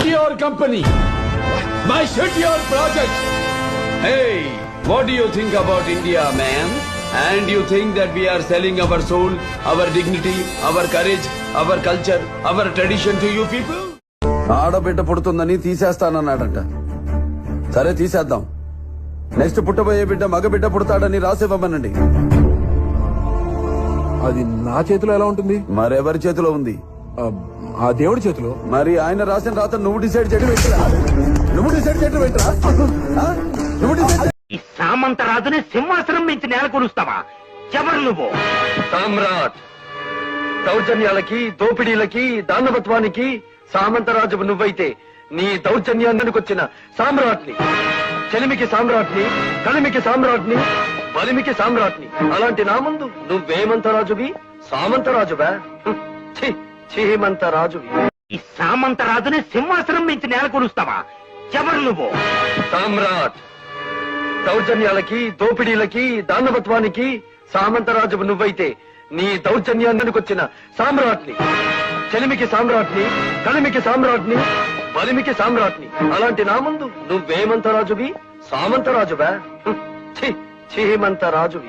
shoot your company. I shoot your project. Hey, what do you think about India, man? And you think that we are selling our soul, our dignity, our courage, our culture, our tradition to you people? ఆడబిడ్డ పుడుతుందని తీసేస్తానన్నాడంట సరే తీసేద్దాం next పుట్టబోయే బిడ్డ మగ బిడ్డ పుడతాడని రాసివ్వమనండి అది నా చేతిలో ఎలా ఉంటుంది మరెవరి చేతిలో ఉంది ఆ, దేవుడి చేతిలో మరి ఆయన రాసిన రాత నువ్వు డిసైడ్ చేయడం ఏంటిరా? నువ్వు డిసైడ్ చేయడం ఏంట్రా? ఆ? నువ్వు డిసైడ్ ఈ సామంతరాజుని సింహాసనం మించి నేల కొలుస్తావా ఎవరు నువ్వు సామ్రాట్ దౌర్జన్యాలకి దోపిడీలకి దానవత్వానికి సామంతరాజు నువ్వైతే నీ దౌర్జన్యానికి వచ్చిన సామ్రాట్ని చెలిమికి సామ్రాట్ని కలిమికి సామ్రాట్ని బలిమికి సామ్రాట్ని అలాంటి నా ముందు నువ్వేమంతరాజువి సామంతరాజువా హ్మ్. ఛీ, చీమంతరాజువి ఈ సామంతరాజుని సింహాసనం మించి నేల కొలుస్తావా? ఎవరు నువ్వు? సామ్రాట్. దౌర్జన్యాలకి దోపిడీలకి దానవత్వానికి సామంతరాజు నువ్వైతే నీ దౌర్జన్యానికి వచ్చిన సామ్రాట్ని చెలిమికి సామ్రాట్ని కలిమికి సామ్రాట్ని బలిమికి సామ్రాట్ని. అలాంటి నా ముందు నువ్వేమంతరాజువి? సామంతరాజువా? హ్మ్. ఛీ, చీమంతరాజువి.